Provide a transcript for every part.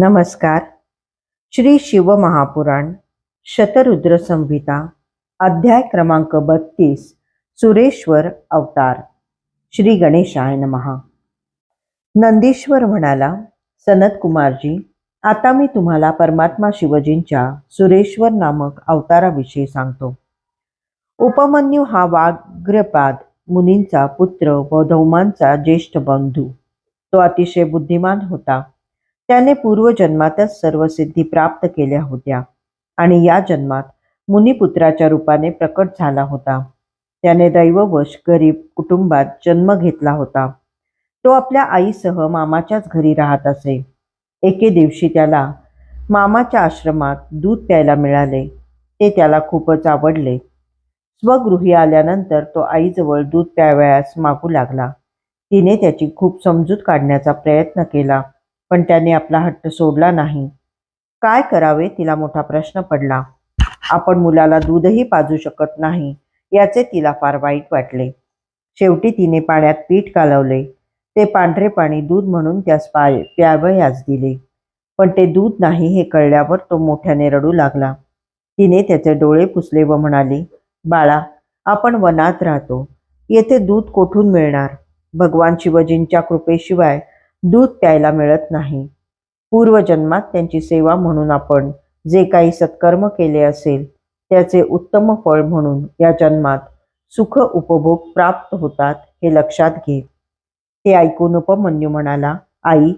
नमस्कार. श्री शिवमहापुराण शतरुद्र संहिता अध्याय क्रमांक बत्तीस सुरेश्वर अवतार श्री गणेशाय नमहा नंदीश्वर म्हणाला सनत कुमारजी आता मी तुम्हाला परमात्मा शिवजींच्या सुरेश्वर नामक अवताराविषयी सांगतो. उपमन्यू हा वाग्रपाद मुनींचा पुत्र व धौमांचा ज्येष्ठ बंधू. तो अतिशय बुद्धिमान होता. त्याने पूर्वजन्मातच सर्व सिद्धी प्राप्त केल्या होत्या. आणि या जन्मात मुनिपुत्राच्या रूपाने प्रकट झाला होता. त्याने दैववश गरीब कुटुंबात जन्म घेतला होता. तो आपल्या आईसह मामाच्याच घरी राहत असे. एके दिवशी त्याला मामाच्या आश्रमात दूध प्यायला मिळाले. ते त्याला खूपच आवडले. स्वगृही आल्यानंतर तो आईजवळ दूध प्यावयास मागू लागला. तिने त्याची खूप समजूत काढण्याचा प्रयत्न केला. पण त्याने आपला हट्ट सोडला नाही. काय करावे? तिला मोठा प्रश्न पडला. आपण मुलाला दूधही पाजू शकत नाही याचे तिला फार वाईट वाटले. शेवटी तिने पाण्यात पीठ कालवले ते पांढरे पाणी दूध म्हणून त्यास पाय प्यावयास दिले. पण ते दूध नाही हे कळल्यावर तो मोठ्याने रडू लागला. तिने त्याचे डोळे पुसले व म्हणाली बाळा आपण वनात राहतो. येथे दूध कोठून मिळणार? भगवान शिवजींच्या कृपेशिवाय दूध प्यायला मिळत नाही. पूर्वजन्मात त्यांची सेवा म्हणून आपण जे काही सत्कर्म केले असेल त्याचे उत्तम फळ म्हणून या जन्मात सुख उपभोग प्राप्त होतात हे लक्षात घे. ते ऐकून उपमन्यू म्हणाला आई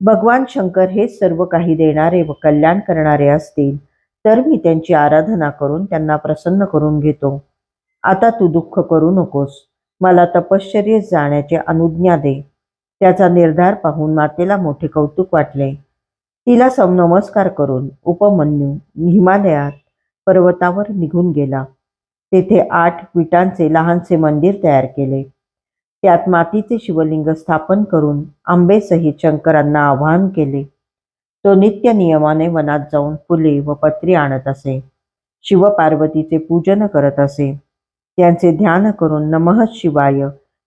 भगवान शंकर हे सर्व काही देणारे व कल्याण करणारे असतील तर मी त्यांची आराधना करून त्यांना प्रसन्न करून घेतो. आता तू दुःख करू नकोस. मला तपश्चर्येत जाण्याचे अनुज्ञा दे. त्याचा निर्धार पाहून मातेला मोठे कौतुक वाटले. तिला समनमस्कार करून उपमन्यू हिमालयात पर्वतावर निघून गेला. तेथे आठ विटांचे लहानसे मंदिर तयार केले. त्यात मातीचे शिवलिंग स्थापन करून आंबेसहित शंकरांना आवाहन केले. तो नित्य नियमाने वनात जाऊन फुले व पत्री आणत असे. शिवपार्वतीचे पूजन करत असे. त्यांचे ध्यान करून नमः शिवाय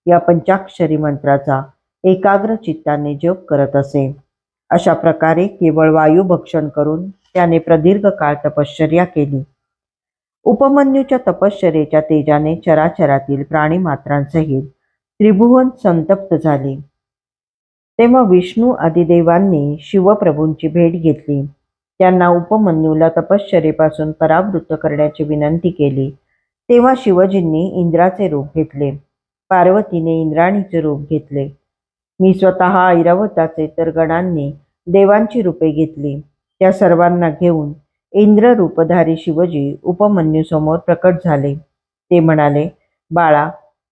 या पंचाक्षरी मंत्राचा एकाग्र चित्ताने जप करत असे. अशा प्रकारे केवळ वायू भक्षण करून त्याने प्रदीर्घ काळ तपश्चर्या केली. उपमन्यूच्या तपश्चर्येच्या तेजाने चराचरातील प्राणीमात्रांसहित त्रिभुवन संतप्त झाले. तेव्हा विष्णू आदिदेवांनी शिवप्रभूंची भेट घेतली. त्यांना उपमन्यूला तपश्चर्येपासून परावृत्त करण्याची विनंती केली. तेव्हा शिवजींनी इंद्राचे रूप घेतले. पार्वतीने इंद्राणीचे रूप घेतले. मी स्वतः ऐरावताचे तर गणांनी देवांची रूपे घेतली. त्या सर्वांना घेऊन इंद्र रूपधारी शिवजी उपमन्यूसमोर प्रकट झाले. ते म्हणाले बाळा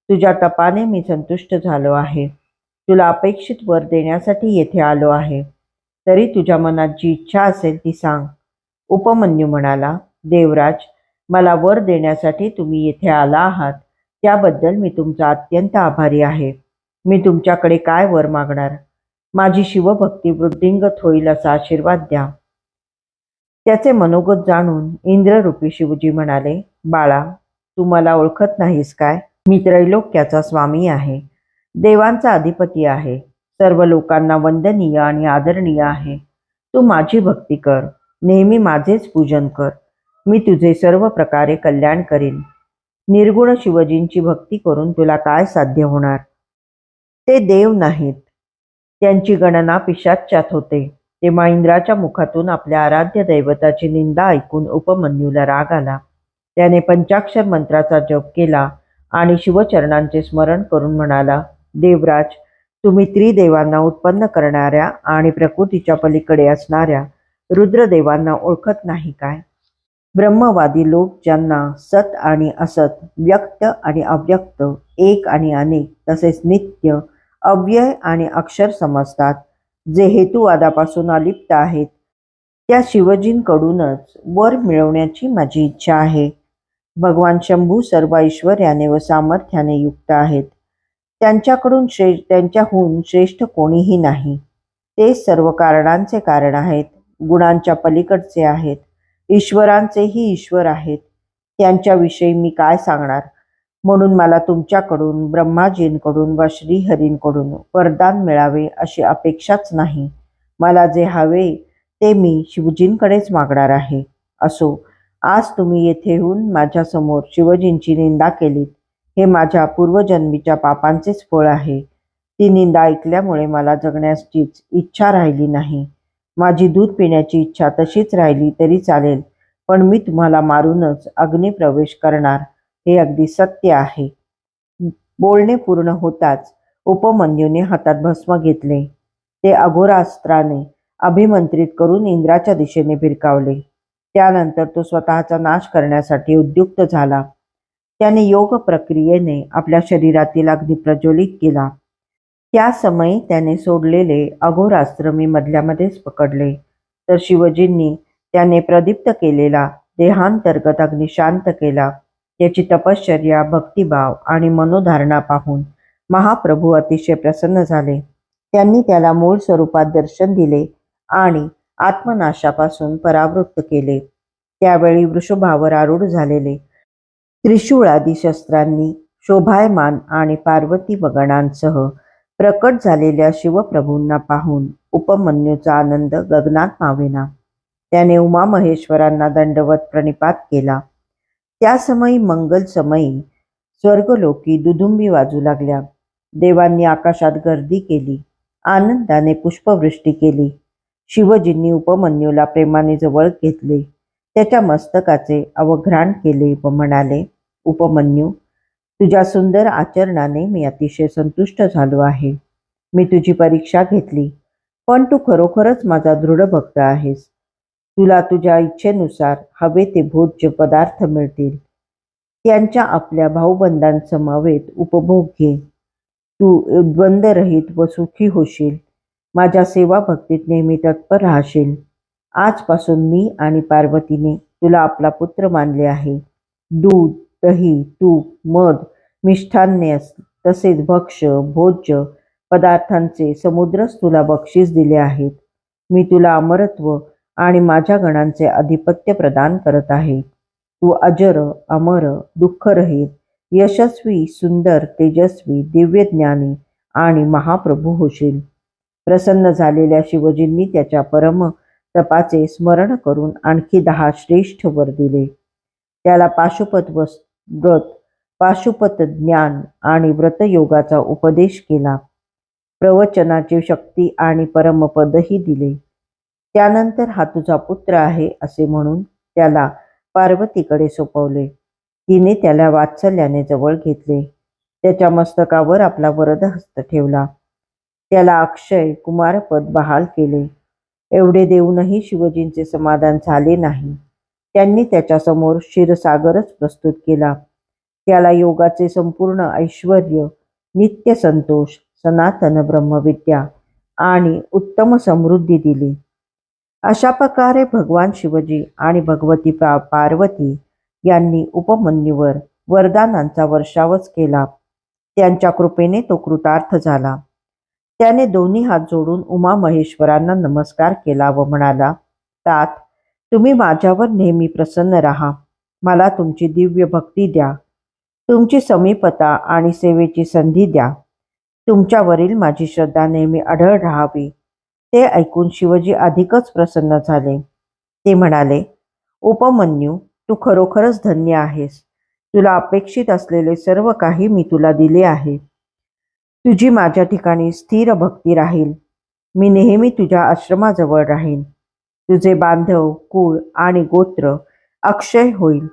तुझ्या तपाने मी संतुष्ट झालो आहे. तुला अपेक्षित वर देण्यासाठी येथे आलो आहे. तरी तुझ्या मनात जी इच्छा असेल ती सांग. उपमन्यू म्हणाला देवराज मला वर देण्यासाठी तुम्ही येथे आला आहात. त्याबद्दल मी तुमचा अत्यंत आभारी आहे. मी तुमच्याकडे काय वर मागणार? माझी शिवभक्ती वृद्धिंगत होईल असा आशीर्वाद द्या. त्याचे मनोगत जाणून इंद्ररूपी शिवजी म्हणाले बाळा तू मला ओळखत नाहीस काय? मी त्रैलोक्याचा स्वामी आहे. देवांचा अधिपती आहे. सर्व लोकांना वंदनीय आणि आदरणीय आहे. तू माझी भक्ती कर. नेहमी माझेच पूजन कर. मी तुझे सर्व प्रकारे कल्याण करीन. निर्गुण शिवजींची भक्ती करून तुला काय साध्य होणार? ते देव नाहीत. त्यांची गणना पिशाच्यात होते. तेव्हा इंद्राच्या मुखातून आपल्या आराध्य दैवताची निंदा ऐकून उपमन्यूला राग आला. त्याने पंचाक्षर मंत्राचा जप केला आणि शिवचरणांचे स्मरण करून म्हणाला देवराज तुम्ही त्रिदेवांना उत्पन्न करणाऱ्या आणि प्रकृतीच्या पलीकडे असणाऱ्या रुद्रदेवांना ओळखत नाही काय? ब्रह्मवादी लोक ज्यांना सत आणि असत व्यक्त आणि अव्यक्त एक आणि अनेक तसेच नित्य अव्यय आणि अक्षर समजतात. जे हेतुवादापासून अलिप्त आहेत त्या शिवजींकडूनच वर मिळवण्याची माझी इच्छा आहे. भगवान शंभू सर्व ऐश्वर्याने व सामर्थ्याने युक्त आहेत. त्यांच्याकडून श्रेष्ठ त्यांच्याहून श्रेष्ठ कोणीही नाही. ते सर्व कारणांचे कारण आहेत गुणांच्या पलीकडचे आहेत ईश्वरांचेही ईश्वर आहेत. त्यांच्याविषयी मी काय सांगणार? म्हणून मला तुमच्याकडून ब्रह्माजींकडून व श्रीहरींकडून वरदान मिळावे अशी अपेक्षाच नाही. मला जे हवे ते मी शिवजींकडेच मागणार आहे. असो आज तुम्ही येथे येऊन माझ्यासमोर शिवजींची निंदा केलीत. हे माझ्या पूर्वजन्मीच्या पापांचेच फळ आहे. ती निंदा ऐकल्यामुळे मला जगण्याचीच इच्छा राहिली नाही. माझी दूध पिण्याची इच्छा तशीच राहिली तरी चालेल पण मी तुम्हाला मारूनच अग्निप्रवेश करणार. हे अगदी सत्य आहे. बोलणे पूर्ण होताच उपमन्यूने हातात भस्म घेतले. ते अघोरास्त्राने अभिमंत्रित करून इंद्राच्या दिशेने भिरकावले. त्यानंतर तो स्वतःचा नाश करण्यासाठी उद्युक्त झाला. त्याने योग प्रक्रियेने आपल्या शरीरातील अग्नी प्रज्वलित केला. त्या समयी त्याने सोडलेले अघोरास्त्र मी मधल्यामध्येच पकडले. तर शिवजींनी त्याने प्रदीप्त केलेला देहांतर्गत अग्नी शांत केला. त्याची तपश्चर्या भक्तिभाव आणि मनोधारणा पाहून महाप्रभू अतिशय प्रसन्न झाले. त्यांनी त्याला मूळ स्वरूपात दर्शन दिले आणि आत्मनाशापासून परावृत्त केले. त्यावेळी वृषभावर आरूढ झालेले त्रिशूळादी शस्त्रांनी शोभायमान आणि पार्वती बगणांसह प्रकट झालेल्या शिवप्रभूंना पाहून उपमन्यूचा आनंद गगनात मावेना. त्याने उमामहेश्वरांना दंडवत प्रणिपात केला. त्या समयी मंगल समयी स्वर्गलोकी दुदुंबी वाजू लागल्या. देवांनी आकाशात गर्दी केली. आनंदाने पुष्पवृष्टी केली. शिवजींनी उपमन्यूला प्रेमाने जवळ घेतले. त्याच्या मस्तकाचे अवघ्राण केले व म्हणाले उपमन्यू तुझ्या सुंदर आचरणाने मी अतिशय संतुष्ट झालो आहे. मी तुझी परीक्षा घेतली. पण तू खरोखरच माझा दृढ भक्त आहेस. तुला तुझ्या इच्छेनुसार हवे ते भोज्य पदार्थ मिळतील. त्यांच्या आपल्या भाऊबंधांसमवेत उपभोग घे. तू द्वंद्वरहित व सुखी होशील. माझ्या सेवा भक्तीत नेहमी तत्पर राहशील. आजपासून मी आणि पार्वतीने तुला आपला पुत्र मानले आहे. दूध दही तूप मध मिष्ठान्य तसेच भक्ष्य भोज्य पदार्थांचे समुद्रच तुला बक्षीस दिले आहेत. मी तुला अमरत्व आणि माझ्या गणांचे आधिपत्य प्रदान करत आहे. तू अजर अमर दुःखरहित यशस्वी सुंदर तेजस्वी दिव्यज्ञानी आणि महाप्रभू होशील. प्रसन्न झालेल्या शिवजींनी त्याच्या परम तपाचे स्मरण करून आणखी दहा श्रेष्ठ वर दिले. त्याला पाशुपत व्रत पाशुपत ज्ञान आणि व्रतयोगाचा उपदेश केला. प्रवचनाची शक्ती आणि परमपदही दिले. त्यानंतर हा तुझा पुत्र आहे असे म्हणून त्याला पार्वतीकडे सोपवले. तिने त्याला वात्सल्याने जवळ घेतले. त्याच्या मस्तकावर आपला वरदहस्त ठेवला. त्याला अक्षय कुमारपद बहाल केले. एवढे देऊनही शिवजींचे समाधान झाले नाही. त्यांनी त्याच्यासमोर क्षीरसागरच प्रस्तुत केला. त्याला योगाचे संपूर्ण ऐश्वर नित्य संतोष सनातन ब्रह्मविद्या आणि उत्तम समृद्धी दिली. अशा प्रकारे भगवान शिवजी आणि भगवती पा पार्वती यांनी उपमन्यूवर वरदानांचा वर्षावच केला. त्यांच्या कृपेने तो कृतार्थ झाला. त्याने दोन्ही हात जोडून उमा महेश्वरांना नमस्कार केला व म्हणाला तात तुम्ही माझ्यावर नेहमी प्रसन्न राहा. मला तुमची दिव्य भक्ती द्या. तुमची समीपता आणि सेवेची संधी द्या. तुमच्यावरील माझी श्रद्धा नेहमी आढळ राहावी. ते ऐकून शिवजी अधिकच प्रसन्न झाले. ते म्हणाले उपमन्यू तू खरोखरच धन्य आहेस. तुला अपेक्षित असलेले सर्व काही मी तुला दिले आहे. तुझी माझ्या ठिकाणी स्थिर भक्ती राहील. मी नेहमी तुझ्या आश्रमाजवळ राहीन. तुझे बांधव कुळ आणि गोत्र अक्षय होईल.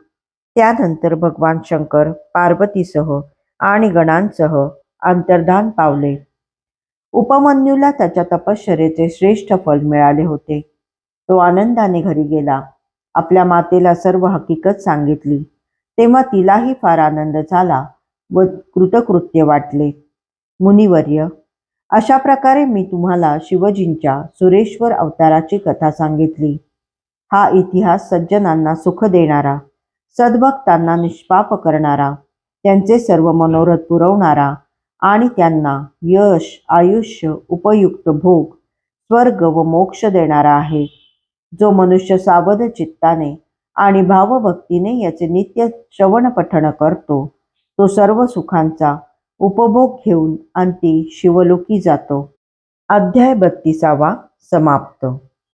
त्यानंतर भगवान शंकर पार्वतीसह आणि गणांसह अंतर्धान पावले. उपमन्यूला त्याच्या तपश्चरेचे श्रेष्ठ फल मिळाले होते. तो आनंदाने घरी गेला. आपल्या मातेला सर्व हकीकत सांगितली. तेव्हा तिलाही फार आनंद झाला व कृतकृत्य वाटले. मुनिवर्य अशा प्रकारे मी तुम्हाला शिवजींच्या सुरेश्वर अवताराची कथा सांगितली. हा इतिहास सज्जनांना सुख देणारा सद्भक्तांना निष्पाप करणारा त्यांचे सर्व मनोरथ पुरवणारा आणि त्यांना यश आयुष्य उपयुक्त भोग स्वर्ग व मोक्ष देणारा आहे. जो मनुष्य सावध चित्ताने आणि भावभक्तीने याचे नित्य श्रवण पठण करतो तो सर्व सुखांचा उपभोग घेऊन अंती शिवलोकी जातो. अध्याय बत्तीसावा समाप्त.